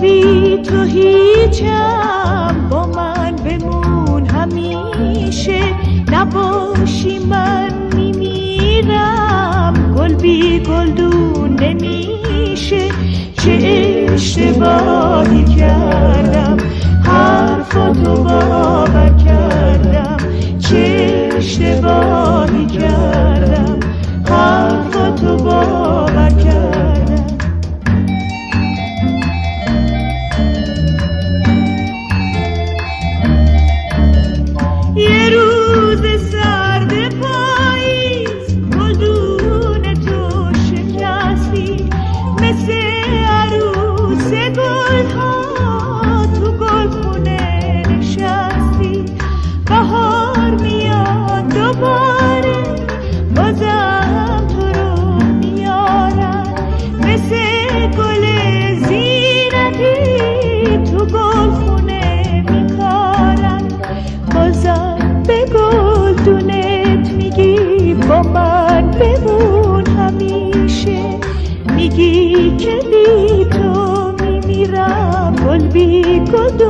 تو هیچم با من بمون همیشه نباشی من میمیرم گل بی گل వీకొదు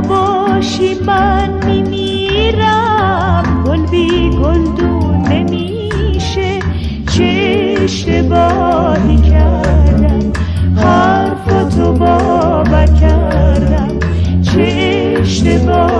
نباشی من میمیرم. گل بی گلدون نمیشه. چه اشتباهی کردم. حرف تو باور کردم. چه اشتباهی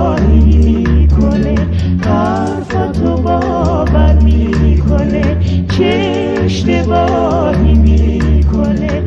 اشتباهی می‌کنه.